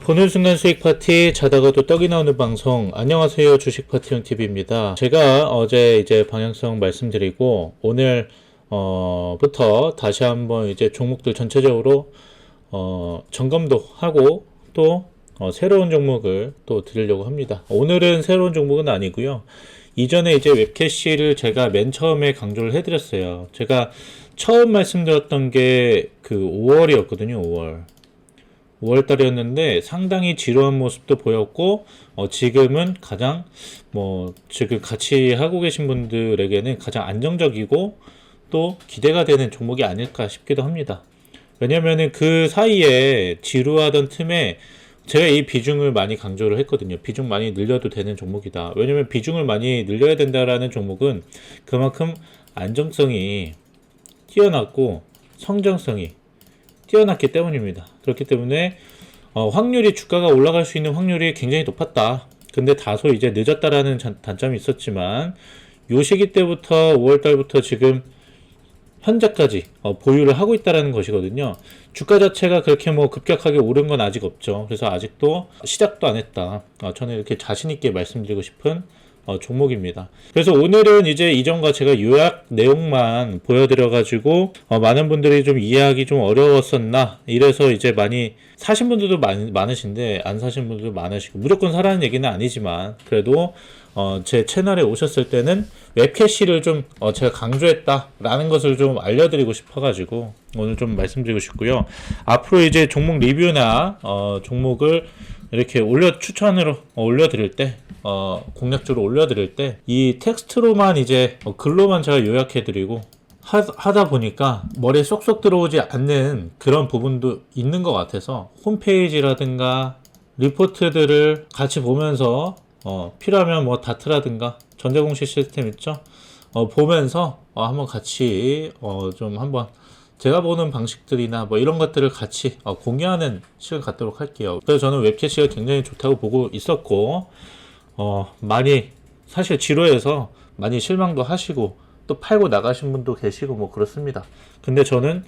보는 순간 수익 파티 자다가도 떡이 나오는 방송 안녕하세요 주식 파티형 TV입니다. 제가 어제 이제 방향성 말씀드리고 오늘 어부터 다시 한번 이제 종목들 전체적으로 어 점검도 하고 또 어, 새로운 종목을 또 드리려고 합니다. 오늘은 새로운 종목은 아니고요. 이전에 이제 웹캐시를 제가 맨 처음에 강조를 해드렸어요. 제가 처음 말씀드렸던 게 그 5월이었거든요. 5월. 5월 달이었는데 상당히 지루한 모습도 보였고 어, 지금은 가장 뭐 지금 같이 하고 계신 분들에게는 가장 안정적이고 또 기대가 되는 종목이 아닐까 싶기도 합니다. 왜냐면은 그 사이에 지루하던 틈에 제가 이 비중을 많이 강조를 했거든요. 비중 많이 늘려도 되는 종목이다. 왜냐면 비중을 많이 늘려야 된다라는 종목은 그만큼 안정성이 뛰어났고 성장성이 뛰어났기 때문입니다. 그렇기 때문에 어, 확률이 주가가 올라갈 수 있는 확률이 굉장히 높았다. 근데 다소 이제 늦었다라는 잔- 단점이 있었지만 요 시기 때부터 5월 달부터 지금 현재까지 어, 보유를 하고 있다라는 것이거든요. 주가 자체가 그렇게 뭐 급격하게 오른 건 아직 없죠. 그래서 아직도 시작도 안 했다. 어, 저는 이렇게 자신 있게 말씀드리고 싶은 어, 종목입니다. 그래서 오늘은 이제 이전과 제가 요약 내용만 보여드려가지고 어, 많은 분들이 좀 이해하기 좀 어려웠었나 이래서 이제 많이 사신 분들도 많, 많으신데 안 사신 분들도 많으시고 무조건 사라는 얘기는 아니지만 그래도 어, 제 채널에 오셨을 때는 웹캐시를 좀 어, 제가 강조했다라는 것을 좀 알려드리고 싶어가지고 오늘 좀 말씀드리고 싶고요. 앞으로 이제 종목 리뷰나 어, 종목을 이렇게 올려 추천으로 어, 올려드릴 때 어, 공략적으로 올려드릴 때 이 텍스트로만 이제 어, 글로만 제가 요약해드리고 하, 하다 보니까 머리에 쏙쏙 들어오지 않는 그런 부분도 있는 것 같아서 홈페이지라든가 리포트들을 같이 보면서 어, 필요하면 뭐 다트라든가 전자공시 시스템 있죠? 어, 보면서 어, 한번 같이 어, 좀 한번 제가 보는 방식들이나 뭐 이런 것들을 같이 어, 공유하는 시간 갖도록 할게요. 그래서 저는 웹캐시가 굉장히 좋다고 보고 있었고 어, 많이 사실 지루해서 많이 실망도 하시고 또 팔고 나가신 분도 계시고 뭐 그렇습니다. 근데 저는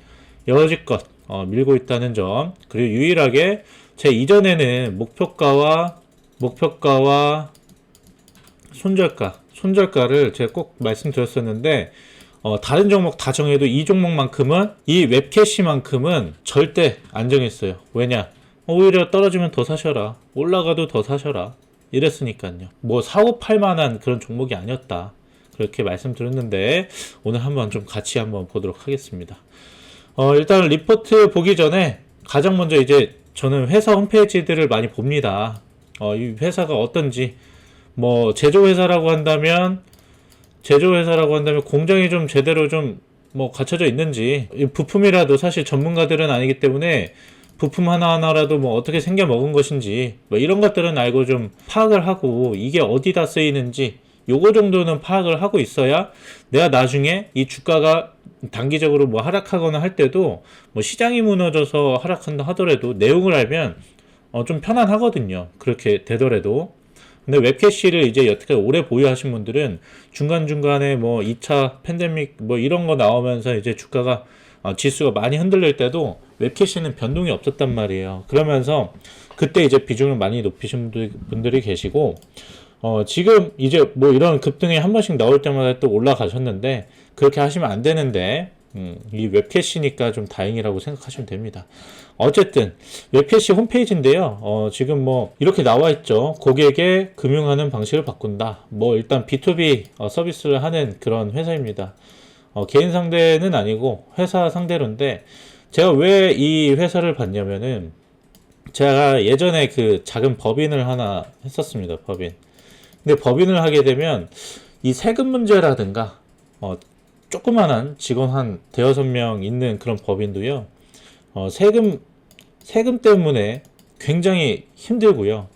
여지껏 어, 밀고 있다는 점 그리고 유일하게 제 이전에는 목표가와 목표가와 손절가 손절가를 제가 꼭 말씀드렸었는데 어, 다른 종목 다 정해도 이 종목만큼은 이 웹캐시만큼은 절대 안 정했어요. 왜냐? 오히려 떨어지면 더 사셔라. 올라가도 더 사셔라. 이랬으니까요. 뭐 사고 팔 만한 그런 종목이 아니었다. 그렇게 말씀드렸는데 오늘 한번 좀 같이 한번 보도록 하겠습니다. 어, 일단 리포트 보기 전에 가장 먼저 이제 저는 회사 홈페이지들을 많이 봅니다. 어, 이 회사가 어떤지 뭐 제조회사라고 한다면 제조회사라고 한다면 공장이 좀 제대로 좀 뭐 갖춰져 있는지 이 부품이라도 사실 전문가들은 아니기 때문에 부품 하나하나라도 뭐 어떻게 생겨 먹은 것인지 뭐 이런 것들은 알고 좀 파악을 하고 이게 어디다 쓰이는지 요거 정도는 파악을 하고 있어야 내가 나중에 이 주가가 단기적으로 뭐 하락하거나 할 때도 뭐 시장이 무너져서 하락한다 하더라도 내용을 알면 어 좀 편안하거든요. 그렇게 되더라도. 근데 웹캐시를 이제 여태까지 오래 보유하신 분들은 중간중간에 뭐 2차 팬데믹 뭐 이런 거 나오면서 이제 주가가 어, 지수가 많이 흔들릴 때도 웹캐시는 변동이 없었단 말이에요. 그러면서 그때 이제 비중을 많이 높이신 분들, 분들이 계시고 어, 지금 이제 뭐 이런 급등이 한 번씩 나올 때마다 또 올라가셨는데 그렇게 하시면 안 되는데 음, 이 웹캐시니까 좀 다행이라고 생각하시면 됩니다. 어쨌든 웹캐시 홈페이지인데요. 어, 지금 뭐 이렇게 나와 있죠. 고객의 금융하는 방식을 바꾼다. 뭐 일단 B2B 어, 서비스를 하는 그런 회사입니다. 어, 개인 상대는 아니고 회사 상대로인데 제가 왜 이 회사를 봤냐면은 제가 예전에 그 작은 법인을 하나 했었습니다. 법인. 근데 법인을 하게 되면 이 세금 문제라든가 어, 조그만한 직원 한 대여섯 명 있는 그런 법인도요. 어, 세금 세금 때문에 굉장히 힘들고요.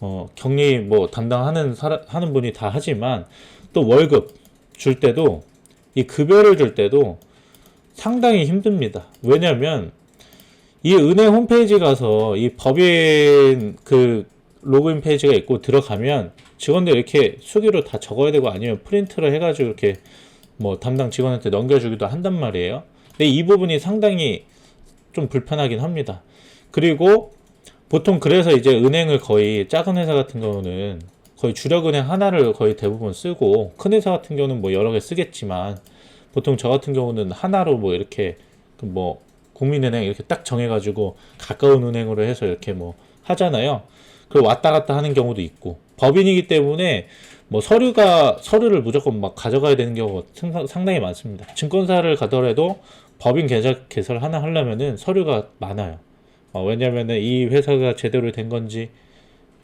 어, 격리 뭐 담당하는 사람, 하는 분이 다 하지만 또 월급 줄 때도 이 급여를 줄 때도 상당히 힘듭니다. 왜냐면 이 은행 홈페이지 가서 이 법인 그 로그인 페이지가 있고 들어가면 직원들 이렇게 수기로 다 적어야 되고 아니면 프린트를 해가지고 이렇게 뭐 담당 직원한테 넘겨주기도 한단 말이에요. 근데 이 부분이 상당히 좀 불편하긴 합니다. 그리고 보통 그래서 이제 은행을 거의 작은 회사 같은 경우는 거의 주력 은행 하나를 거의 대부분 쓰고 큰 회사 같은 경우는 뭐 여러 개 쓰겠지만 보통 저 같은 경우는 하나로 뭐 이렇게 그뭐 국민은행 이렇게 딱 정해가지고 가까운 은행으로 해서 이렇게 뭐 하잖아요. 그 왔다 갔다 하는 경우도 있고 법인이기 때문에 뭐 서류가 서류를 무조건 막 가져가야 되는 경우가 상당- 상당히 많습니다. 증권사를 가더라도 법인 계좌 개설 하나 하려면은 서류가 많아요. 어, 왜냐면은 이 회사가 제대로 된 건지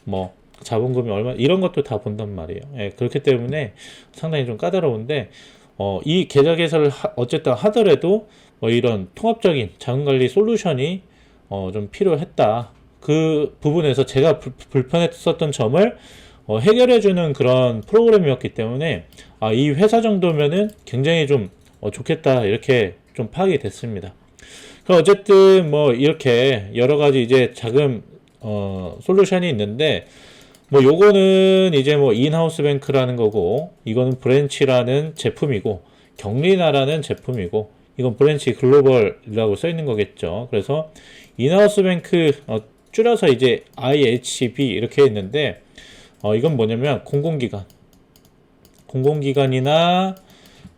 뭐 자본금이 얼마 이런 것도 다 본단 말이에요. 예, 그렇기 때문에 상당히 좀 까다로운데 어, 이 계좌 개설을 하- 어쨌든 하더라도 뭐 이런 통합적인 자금관리 솔루션이 어, 좀 필요했다. 그 부분에서 제가 불, 불편했었던 점을 어, 해결해주는 그런 프로그램이었기 때문에 아, 이 회사 정도면은 굉장히 좀 어, 좋겠다 이렇게 좀 파악이 됐습니다. 그 어쨌든 뭐 이렇게 여러 가지 이제 자금 어, 솔루션이 있는데 뭐 요거는 이제 뭐 인하우스 뱅크라는 거고 이거는 브랜치라는 제품이고 격리나라는 제품이고 이건 브랜치 글로벌이라고 써 있는 거겠죠. 그래서 인하우스 뱅크 어, 줄여서 이제 IHB 이렇게 했는데 어, 이건 뭐냐면 공공기관. 공공기관이나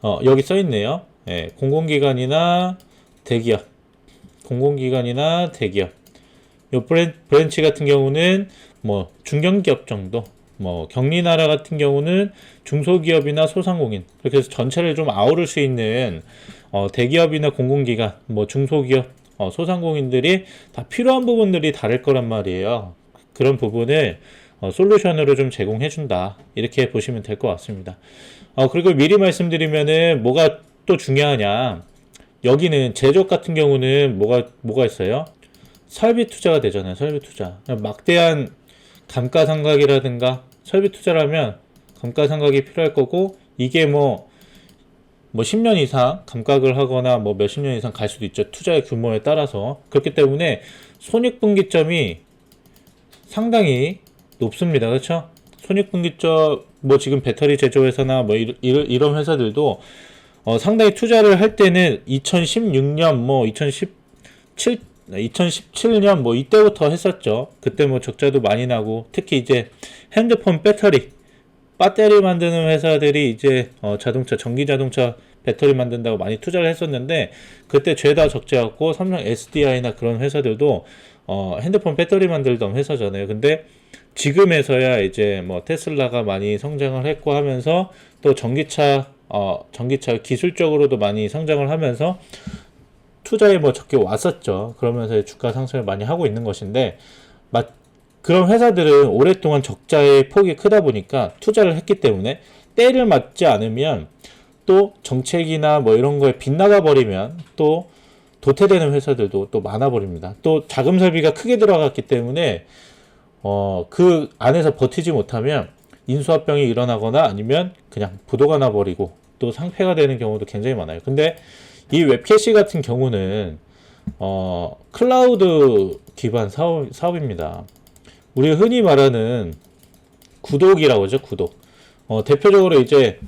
어, 여기 써 있네요. 예, 공공기관이나 대기업. 공공기관이나 대기업. 요 브랜, 브랜치 같은 경우는 뭐 중견기업 정도 뭐 격리나라 같은 경우는 중소기업이나 소상공인 그렇게 해서 전체를 좀 아우를 수 있는 어, 대기업이나 공공기관 뭐 중소기업 어, 소상공인들이 다 필요한 부분들이 다를 거란 말이에요. 그런 부분을 어, 솔루션으로 좀 제공해 준다 이렇게 보시면 될 것 같습니다 어, 그리고 미리 말씀드리면은 뭐가 또 중요하냐 여기는 제조업 같은 경우는 뭐가 뭐가 있어요 설비 투자가 되잖아요. 설비 투자. 막대한 감가상각이라든가 설비 투자라면 감가상각이 필요할 거고 이게 뭐, 뭐 10년 이상 감각을 하거나 뭐 몇십 년 이상 갈 수도 있죠. 투자의 규모에 따라서. 그렇기 때문에 손익분기점이 상당히 높습니다. 그렇죠? 손익분기점 뭐 지금 배터리 제조회사나 뭐 이런, 이런 회사들도 어, 상당히 투자를 할 때는 2016년 뭐 2017 2017년 뭐 이때부터 했었죠. 그때 뭐 적자도 많이 나고 특히 이제 핸드폰 배터리 배터리 만드는 회사들이 이제 어 자동차 전기 자동차 배터리 만든다고 많이 투자를 했었는데 그때 죄다 적자였고 삼성 SDI나 그런 회사들도 어 핸드폰 배터리 만들던 회사잖아요. 근데 지금에서야 이제 뭐 테슬라가 많이 성장을 했고 하면서 또 전기차 어 전기차 기술적으로도 많이 성장을 하면서 투자에 뭐 적게 왔었죠. 그러면서 주가 상승을 많이 하고 있는 것인데, 막 그런 회사들은 오랫동안 적자의 폭이 크다 보니까 투자를 했기 때문에 때를 맞지 않으면 또 정책이나 뭐 이런 거에 빗나가 버리면 또 도태되는 회사들도 또 많아 버립니다. 또 자금 설비가 크게 들어갔기 때문에 어, 그 안에서 버티지 못하면 인수합병이 일어나거나 아니면 그냥 부도가 나버리고 또 상폐가 되는 경우도 굉장히 많아요. 근데 이 웹캐시 같은 경우는 어, 클라우드 기반 사업, 사업입니다. 우리 흔히 말하는 구독이라고 하죠, 구독. 어, 대표적으로 이제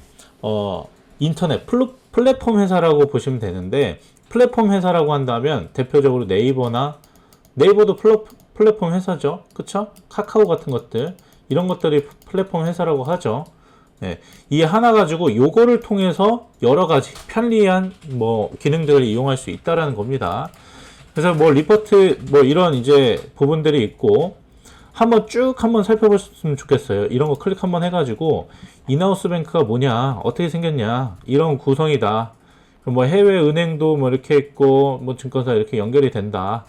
어, 인터넷 플루, 플랫폼 회사라고 보시면 되는데 플랫폼 회사라고 한다면 대표적으로 네이버나 네이버도 플러, 플랫폼 회사죠, 그쵸? 카카오 같은 것들 이런 것들이 플랫폼 회사라고 하죠. 네, 이 하나 가지고 요거를 통해서 여러 가지 편리한 뭐 기능들을 이용할 수 있다라는 겁니다. 그래서 뭐 리포트 뭐 이런 이제 부분들이 있고 한번 쭉 한번 살펴보셨으면 좋겠어요. 이런 거 클릭 한번 해가지고 인하우스 뱅크가 뭐냐, 어떻게 생겼냐, 이런 구성이다. 뭐 해외 은행도 뭐 이렇게 있고 뭐 증권사 이렇게 연결이 된다.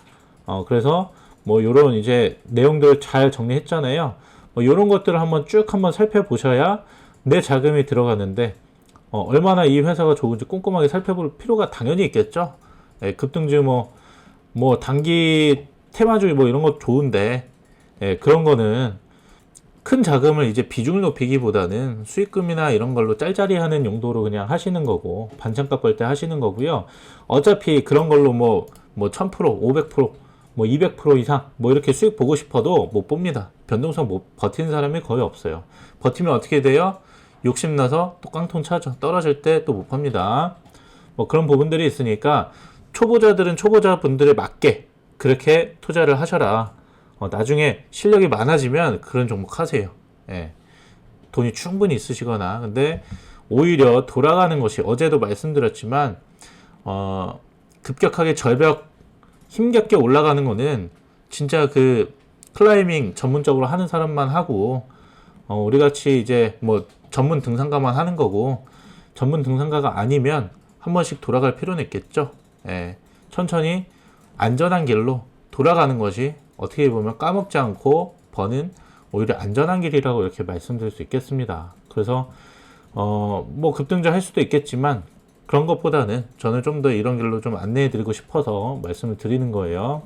어 그래서 뭐 요런 이제 내용들 잘 정리했잖아요. 뭐 요런 것들을 한번 쭉 한번 살펴보셔야 내 자금이 들어가는데 어, 얼마나 이 회사가 좋은지 꼼꼼하게 살펴볼 필요가 당연히 있겠죠. 예, 급등주 뭐, 뭐 단기 테마주의 뭐 이런 거 좋은데 예, 그런 거는 큰 자금을 이제 비중을 높이기보다는 수익금이나 이런 걸로 짤짤이 하는 용도로 그냥 하시는 거고 반찬값 벌 때 하시는 거고요. 어차피 그런 걸로 뭐, 뭐 1000%, 500%, 뭐 200% 이상 뭐 이렇게 수익 보고 싶어도 못 봅니다. 변동성 못 버티는 사람이 거의 없어요. 버티면 어떻게 돼요? 욕심나서 또 깡통 차죠. 떨어질 때 또 못 팝니다. 뭐 그런 부분들이 있으니까 초보자들은 초보자 분들에 맞게 그렇게 투자를 하셔라. 어, 나중에 실력이 많아지면 그런 종목 하세요. 예. 돈이 충분히 있으시거나 근데 오히려 돌아가는 것이 어제도 말씀드렸지만 어, 급격하게 절벽 힘겹게 올라가는 거는 진짜 그 클라이밍 전문적으로 하는 사람만 하고 어, 우리 같이 이제 뭐 전문 등산가만 하는 거고 전문 등산가가 아니면 한 번씩 돌아갈 필요는 있겠죠. 예. 천천히 안전한 길로 돌아가는 것이 어떻게 보면 까먹지 않고 버는 오히려 안전한 길이라고 이렇게 말씀드릴 수 있겠습니다. 그래서 어, 뭐 급등전 할 수도 있겠지만 그런 것보다는 저는 좀 더 이런 길로 좀 안내해 드리고 싶어서 말씀을 드리는 거예요.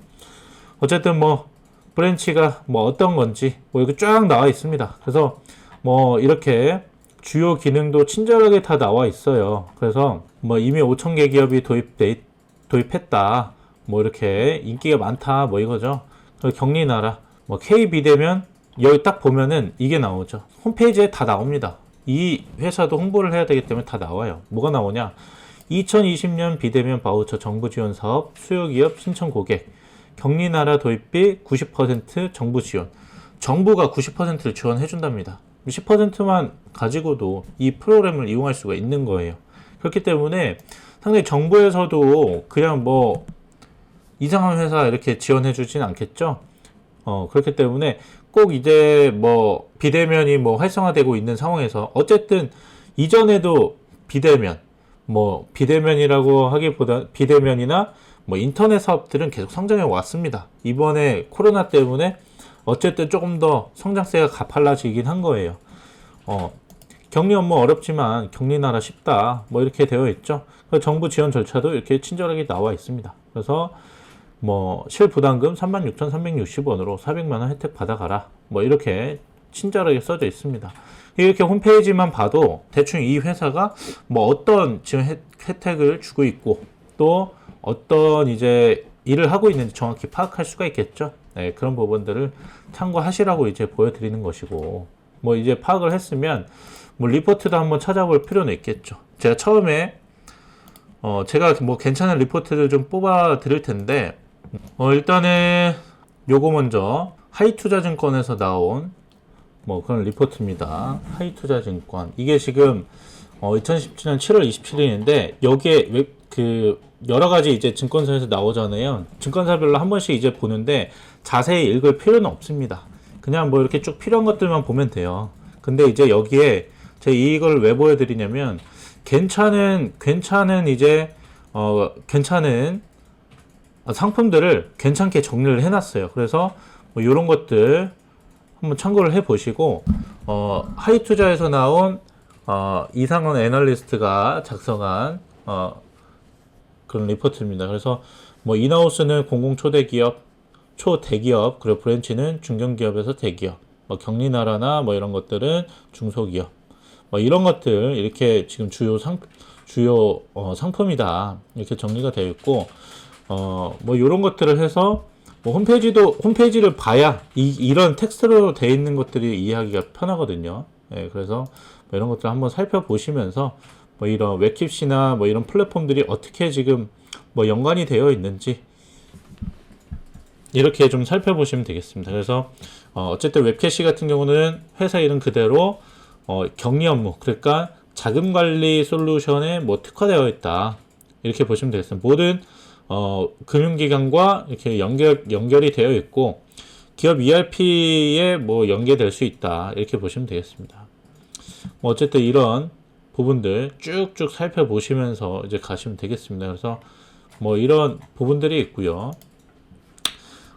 어쨌든 뭐 브랜치가 뭐 어떤 건지 뭐 이렇게 쫙 나와 있습니다. 그래서 뭐 이렇게 주요 기능도 친절하게 다 나와 있어요. 그래서 뭐 이미 5천 개 기업이 도입돼 도입했다. 뭐 이렇게 인기가 많다. 뭐 이거죠. 격리 나라 뭐 K 비대면 여기 딱 보면은 이게 나오죠. 홈페이지에 다 나옵니다. 이 회사도 홍보를 해야 되기 때문에 다 나와요. 뭐가 나오냐? 2020년 비대면 바우처 정부 지원 사업 수요 기업 신청 고객 격리 나라 도입비 90% 정부 지원. 정부가 90%를 지원해 준답니다. 10%만 가지고도 이 프로그램을 이용할 수가 있는 거예요. 그렇기 때문에 상당히 정부에서도 그냥 뭐 이상한 회사 이렇게 지원해 주진 않겠죠. 어, 그렇기 때문에 꼭 이제 뭐 비대면이 뭐 활성화되고 있는 상황에서 어쨌든 이전에도 비대면 뭐 비대면이라고 하기보다 비대면이나 뭐 인터넷 사업들은 계속 성장해 왔습니다. 이번에 코로나 때문에 어쨌든 조금 더 성장세가 가팔라지긴 한 거예요. 어, 격리 업무 어렵지만 격리 나라 쉽다. 뭐 이렇게 되어 있죠. 그 정부 지원 절차도 이렇게 친절하게 나와 있습니다. 그래서 뭐 실부담금 36,360원으로 400만 원 혜택 받아가라. 뭐 이렇게 친절하게 써져 있습니다. 이렇게 홈페이지만 봐도 대충 이 회사가 뭐 어떤 혜- 혜택을 주고 있고 또 어떤 이제 일을 하고 있는지 정확히 파악할 수가 있겠죠. 네, 그런 부분들을 참고하시라고 이제 보여드리는 것이고 뭐 이제 파악을 했으면 뭐 리포트도 한번 찾아볼 필요는 있겠죠. 제가 처음에 어 제가 뭐 괜찮은 리포트를 좀 뽑아 드릴 텐데 어 일단은 요거 먼저 하이투자증권에서 나온 뭐 그런 리포트입니다. 하이투자증권 이게 지금 어 2017년 7월 27일인데 여기에 웹, 그 여러 가지 이제 증권사에서 나오잖아요. 증권사별로 한 번씩 이제 보는데 자세히 읽을 필요는 없습니다. 그냥 뭐 이렇게 쭉 필요한 것들만 보면 돼요. 근데 이제 여기에 제가 이걸 왜 보여드리냐면 괜찮은 괜찮은 이제 어 괜찮은 상품들을 괜찮게 정리를 해놨어요. 그래서 뭐 이런 것들 한번 참고를 해보시고 어 하이투자에서 나온 어 이상원 애널리스트가 작성한 어 그런 리포트입니다. 그래서 뭐 인하우스는 공공 초대 기업, 초대기업, 그리고 브랜치는 중견기업에서 대기업, 뭐 격리나라나 뭐 이런 것들은 중소기업, 뭐 이런 것들 이렇게 지금 주요 상 주요 어, 상품이다 이렇게 정리가 되어 있고 어 뭐 이런 것들을 해서 뭐 홈페이지도 홈페이지를 봐야 이, 이런 텍스트로 되어 있는 것들이 이해하기가 편하거든요. 예, 그래서 뭐 이런 것들 한번 살펴보시면서 뭐 이런 웹킵시나 뭐 이런 플랫폼들이 어떻게 지금 뭐 연관이 되어 있는지 이렇게 좀 살펴보시면 되겠습니다. 그래서 어, 어쨌든 웹캐시 같은 경우는 회사 이름 그대로 어, 격리 업무 그러니까 자금 관리 솔루션에 뭐 특화되어 있다 이렇게 보시면 되겠습니다. 모든 어, 금융기관과 이렇게 연결 연결이 되어 있고 기업 ERP에 뭐 연계될 수 있다 이렇게 보시면 되겠습니다. 뭐 어쨌든 이런 부분들 쭉쭉 살펴보시면서 이제 가시면 되겠습니다. 그래서 뭐 이런 부분들이 있고요.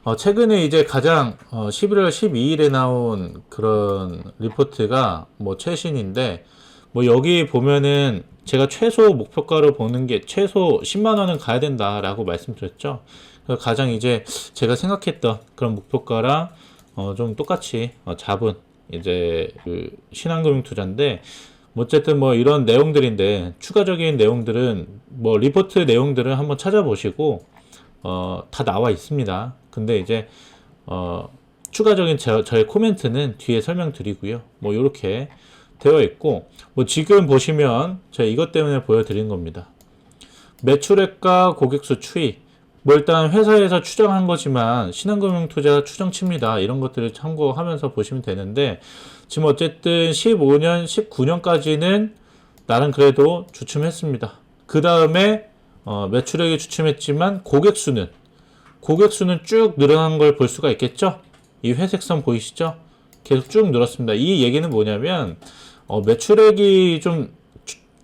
어, 최근에 이제 가장 어, 11월 12일에 나온 그런 리포트가 뭐 최신인데 뭐 여기 보면은 제가 최소 목표가로 보는 게 최소 10만 원은 가야 된다라고 말씀드렸죠. 가장 이제 제가 생각했던 그런 목표가랑 어, 좀 똑같이 어, 잡은 이제 그 신한금융 투자인데 뭐 어쨌든 뭐 이런 내용들인데 추가적인 내용들은 뭐 리포트 내용들은 한번 찾아보시고 어, 다 나와 있습니다. 근데 이제 어, 추가적인 제, 저의 코멘트는 뒤에 설명드리고요. 뭐 이렇게 되어 있고 뭐 지금 보시면 제가 이것 때문에 보여드린 겁니다. 매출액과 고객수 추이 뭐 일단 회사에서 추정한 거지만 신한금융투자 추정치입니다. 이런 것들을 참고하면서 보시면 되는데 지금 어쨌든 15년, 19년까지는 나는 그래도 주춤했습니다. 그 다음에 어, 매출액이 주춤했지만 고객 수는 고객 수는 쭉 늘어난 걸 볼 수가 있겠죠? 이 회색선 보이시죠? 계속 쭉 늘었습니다. 이 얘기는 뭐냐면 어, 매출액이 좀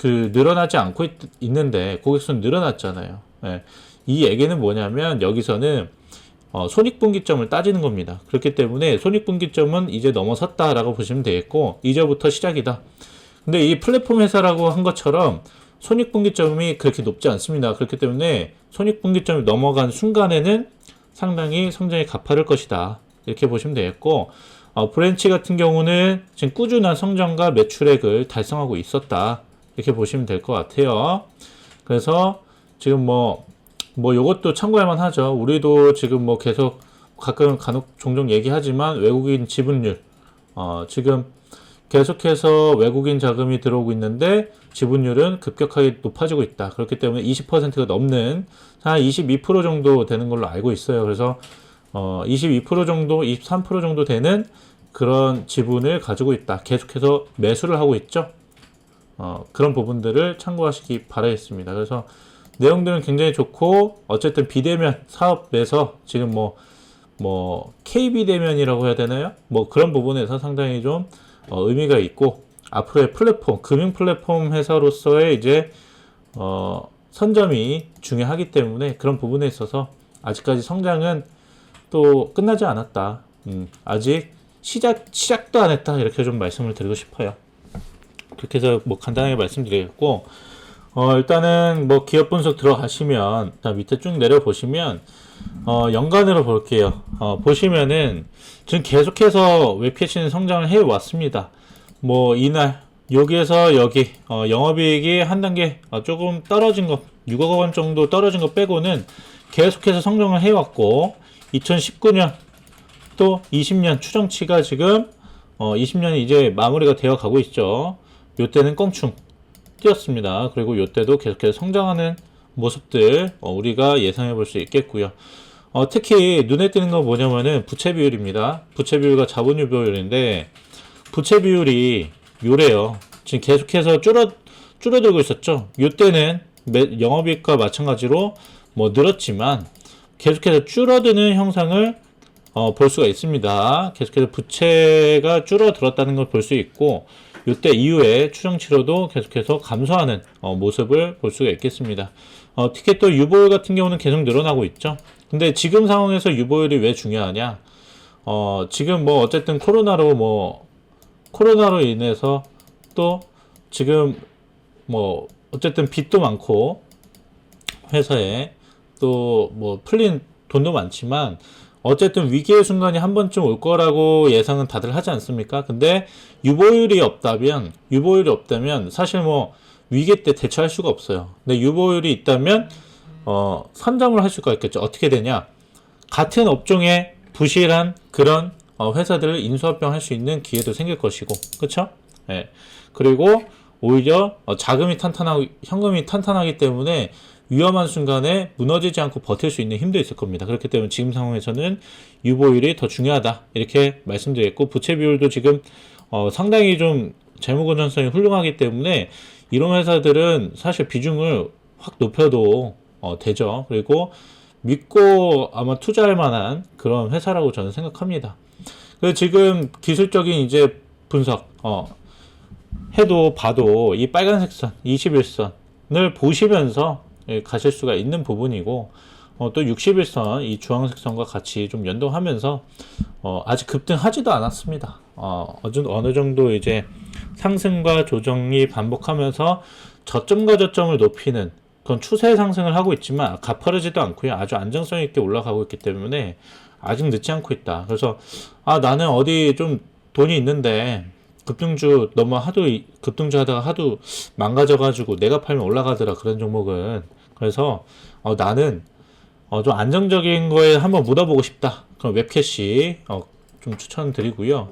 그 늘어나지 않고 있, 는데 고객 수는 늘어났잖아요. 예. 이 얘기는 뭐냐면 여기서는 어, 손익분기점을 따지는 겁니다. 그렇기 때문에 손익분기점은 이제 넘어섰다라고 보시면 되겠고 이제부터 시작이다. 근데 이 플랫폼 회사라고 한 것처럼 손익분기점이 그렇게 높지 않습니다. 그렇기 때문에 손익분기점이 넘어간 순간에는 상당히 성장이 가파를 것이다. 이렇게 보시면 되겠고 어, 브랜치 같은 경우는 지금 꾸준한 성장과 매출액을 달성하고 있었다. 이렇게 보시면 될 것 같아요. 그래서 지금 뭐, 뭐 요것도 참고할 만하죠. 우리도 지금 뭐 계속 가끔 간혹 종종 얘기하지만 외국인 지분율, 어, 지금 계속해서 외국인 자금이 들어오고 있는데 지분율은 급격하게 높아지고 있다. 그렇기 때문에 20%가 넘는 한 22% 정도 되는 걸로 알고 있어요. 그래서 어, 22% 정도, 23% 정도 되는 그런 지분을 가지고 있다. 계속해서 매수를 하고 있죠. 어, 그런 부분들을 참고하시기 바라겠습니다. 그래서 내용들은 굉장히 좋고 어쨌든 비대면 사업에서 지금 뭐뭐 KB 대면이라고 해야 되나요? 뭐 그런 부분에서 상당히 좀 어, 의미가 있고 앞으로의 플랫폼 금융 플랫폼 회사로서의 이제 어, 선점이 중요하기 때문에 그런 부분에 있어서 아직까지 성장은 또 끝나지 않았다. 음, 아직 시작 시작도 안 했다 이렇게 좀 말씀을 드리고 싶어요. 그렇게 해서 뭐 간단하게 말씀드리겠고 어, 일단은 뭐 기업 분석 들어가시면 자 밑에 쭉 내려 보시면 어, 연간으로 볼게요. 어, 보시면은 지금 계속해서 웹캐치는 성장을 해 왔습니다. 뭐 이날 여기에서 여기 어, 영업이익이 한 단계 어, 조금 떨어진 거 6억 원 정도 떨어진 거 빼고는 계속해서 성장을 해 왔고 2019년 또 20년 추정치가 지금 어, 20년이 이제 마무리가 되어 가고 있죠. 요때는 껑충 뛰었습니다. 그리고 요때도 계속해서 성장하는 모습들 어, 우리가 예상해 볼 수 있겠고요. 어, 특히 눈에 띄는 건 뭐냐면은 부채 비율입니다. 부채 비율과 자본율 비율인데 부채 비율이 요래요. 지금 계속해서 줄어 줄어들고 있었죠. 요때는 매- 영업이익과 마찬가지로 뭐 늘었지만 계속해서 줄어드는 형상을 어, 볼 수가 있습니다. 계속해서 부채가 줄어들었다는 걸 볼 수 있고 이때 이후에 추정치로도 계속해서 감소하는 어, 모습을 볼 수가 있겠습니다. 어, 특히 또 유보율 같은 경우는 계속 늘어나고 있죠. 근데 지금 상황에서 유보율이 왜 중요하냐? 어, 지금 뭐 어쨌든 코로나로 뭐 코로나로 인해서 또 지금 뭐 어쨌든 빚도 많고 회사에 또 뭐 풀린 돈도 많지만 어쨌든 위기의 순간이 한 번쯤 올 거라고 예상은 다들 하지 않습니까? 근데 유보율이 없다면 유보율이 없다면 사실 뭐 위기 때 대처할 수가 없어요. 근데 유보율이 있다면 어 선점을 할 수가 있겠죠. 어떻게 되냐? 같은 업종에 부실한 그런 어, 회사들을 인수합병할 수 있는 기회도 생길 것이고, 그렇죠? 예. 그리고 오히려 어, 자금이 탄탄하고 현금이 탄탄하기 때문에 위험한 순간에 무너지지 않고 버틸 수 있는 힘도 있을 겁니다. 그렇기 때문에 지금 상황에서는 유보율이 더 중요하다 이렇게 말씀드렸고 부채 비율도 지금 어, 상당히 좀 재무 건전성이 훌륭하기 때문에 이런 회사들은 사실 비중을 확 높여도 어, 되죠. 그리고 믿고 아마 투자할 만한 그런 회사라고 저는 생각합니다. 그래서 지금 기술적인 이제 분석, 어, 해도 봐도 이 빨간색 선, 21선을 보시면서 예, 가실 수가 있는 부분이고, 어, 또 61선, 이 주황색 선과 같이 좀 연동하면서, 어, 아직 급등하지도 않았습니다. 어, 어느, 정도 이제 상승과 조정이 반복하면서 저점과 저점을 높이는 그런 추세 상승을 하고 있지만 가파르지도 않고요. 아주 안정성 있게 올라가고 있기 때문에 아직 늦지 않고 있다. 그래서 아 나는 어디 좀 돈이 있는데 급등주 너무 하도 이- 급등주 하다가 하도 망가져가지고 내가 팔면 올라가더라 그런 종목은 그래서 어, 나는 어, 좀 안정적인 거에 한번 묻어보고 싶다. 그럼 웹캐시 어, 좀 추천드리고요.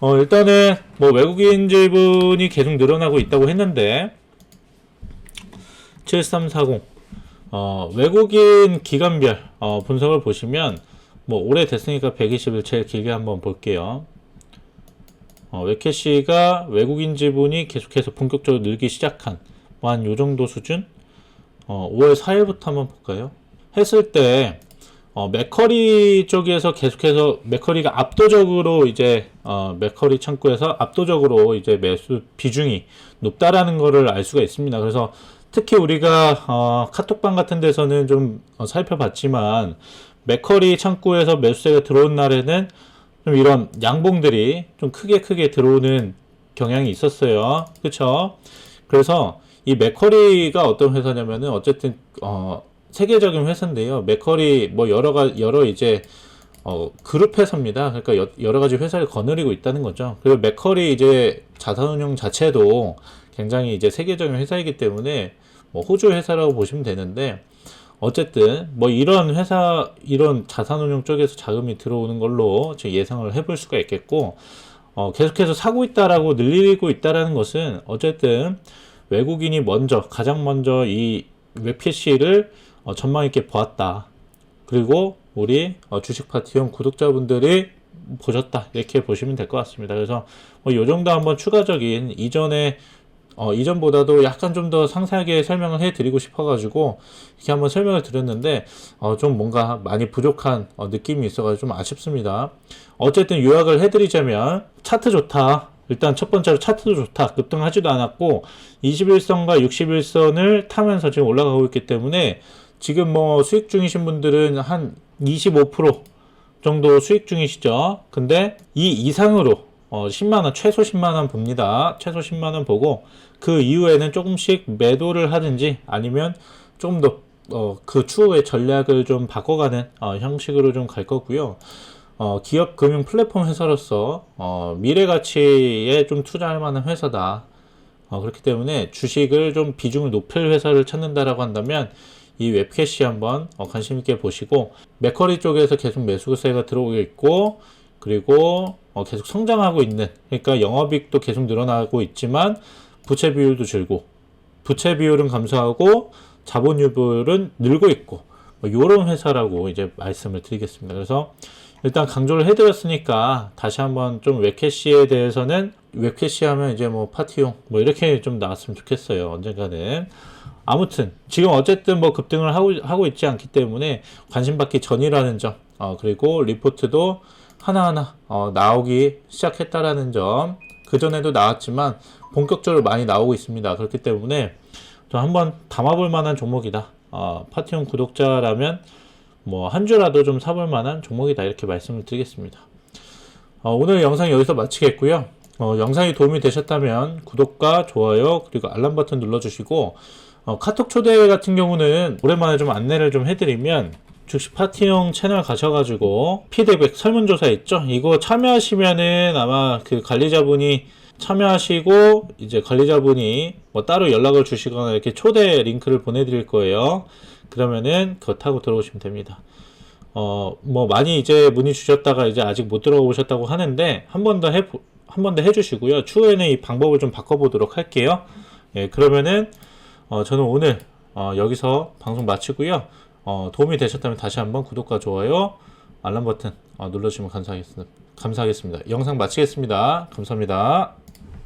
어, 일단은 뭐 외국인 지분이 계속 늘어나고 있다고 했는데 7340 어, 외국인 기간별 어, 분석을 보시면 뭐 올해 됐으니까 120일 제일 길게 한번 볼게요. 어, 웨캐시가 외국인 지분이 계속해서 본격적으로 늘기 시작한 뭐 한 요 정도 수준? 어, 5월 4일부터 한번 볼까요? 했을 때 어, 맥커리 쪽에서 계속해서 맥커리가 압도적으로 이제 어, 맥커리 창구에서 압도적으로 이제 매수 비중이 높다라는 거를 알 수가 있습니다. 그래서 특히 우리가 어, 카톡방 같은 데서는 좀 어, 살펴봤지만 맥커리 창구에서 매수세가 들어온 날에는 좀 이런 양봉들이 좀 크게 크게 들어오는 경향이 있었어요. 그렇죠? 그래서 이 맥커리가 어떤 회사냐면은 어쨌든 어 세계적인 회사인데요. 맥커리 뭐 여러 가 여러 이제 어 그룹 회사입니다. 그러니까 여, 여러 가지 회사를 거느리고 있다는 거죠. 그리고 맥커리 이제 자산운용 자체도 굉장히 이제 세계적인 회사이기 때문에 뭐 호주 회사라고 보시면 되는데 어쨌든 뭐 이런 회사 이런 자산운용 쪽에서 자금이 들어오는 걸로 제 예상을 해볼 수가 있겠고 어, 계속해서 사고 있다라고 늘리고 있다라는 것은 어쨌든 외국인이 먼저 가장 먼저 이 웹PC를 어, 전망 있게 보았다. 그리고 우리 어, 주식 파티용 구독자분들이 보셨다 이렇게 보시면 될 것 같습니다. 그래서 뭐 이 정도 한번 추가적인 이전에 어, 이전보다도 약간 좀 더 상세하게 설명을 해드리고 싶어가지고 이렇게 한번 설명을 드렸는데 어, 좀 뭔가 많이 부족한 어, 느낌이 있어가지고 좀 아쉽습니다. 어쨌든 요약을 해드리자면 차트 좋다. 일단 첫 번째로 차트도 좋다. 급등하지도 않았고 21선과 61선을 타면서 지금 올라가고 있기 때문에 지금 뭐 수익 중이신 분들은 한 25% 정도 수익 중이시죠. 근데 이 이상으로 어 10만원, 최소 10만원 봅니다. 최소 10만원 보고 그 이후에는 조금씩 매도를 하든지 아니면 조금 더 어, 그 추후의 전략을 좀 바꿔가는 어, 형식으로 좀 갈 거고요. 어, 기업 금융 플랫폼 회사로서 어, 미래 가치에 좀 투자할 만한 회사다. 어, 그렇기 때문에 주식을 좀 비중을 높일 회사를 찾는다라고 한다면 이 웹캐시 한번 어, 관심 있게 보시고 맥커리 쪽에서 계속 매수세가 들어오고 있고 그리고 어, 계속 성장하고 있는 그러니까 영업이익도 계속 늘어나고 있지만 부채 비율도 줄고 부채 비율은 감소하고 자본유율은 늘고 있고 뭐 이런 회사라고 이제 말씀을 드리겠습니다. 그래서 일단 강조를 해드렸으니까 다시 한번 좀 웹캐시에 대해서는 웹캐시 하면 이제 뭐 파티용 뭐 이렇게 좀 나왔으면 좋겠어요. 언젠가는. 아무튼 지금 어쨌든 뭐 급등을 하고, 하고 있지 않기 때문에 관심 받기 전이라는 점 어, 그리고 리포트도 하나하나 어, 나오기 시작했다라는 점 그전에도 나왔지만 본격적으로 많이 나오고 있습니다. 그렇기 때문에 좀 한번 담아볼 만한 종목이다. 어, 파티용 구독자라면 뭐 한 주라도 좀 사볼 만한 종목이다 이렇게 말씀을 드리겠습니다. 어, 오늘 영상 여기서 마치겠고요. 어, 영상이 도움이 되셨다면 구독과 좋아요 그리고 알람 버튼 눌러주시고 어, 카톡 초대 같은 경우는 오랜만에 좀 안내를 좀 해드리면 주식 파티용 채널 가셔가지고 피드백 설문조사 있죠? 이거 참여하시면은 아마 그 관리자분이 참여하시고 이제 관리자분이 뭐 따로 연락을 주시거나 이렇게 초대 링크를 보내드릴 거예요. 그러면은 그거 타고 들어오시면 됩니다. 어, 뭐 많이 이제 문의 주셨다가 이제 아직 못 들어오셨다고 하는데 한 번 더 해, 한 번 더 해주시고요. 추후에는 이 방법을 좀 바꿔보도록 할게요. 예, 그러면은 어, 저는 오늘 어, 여기서 방송 마치고요. 어, 도움이 되셨다면 다시 한번 구독과 좋아요, 알람 버튼 어, 눌러주시면 감사하겠습니다. 감사하겠습니다. 영상 마치겠습니다. 감사합니다.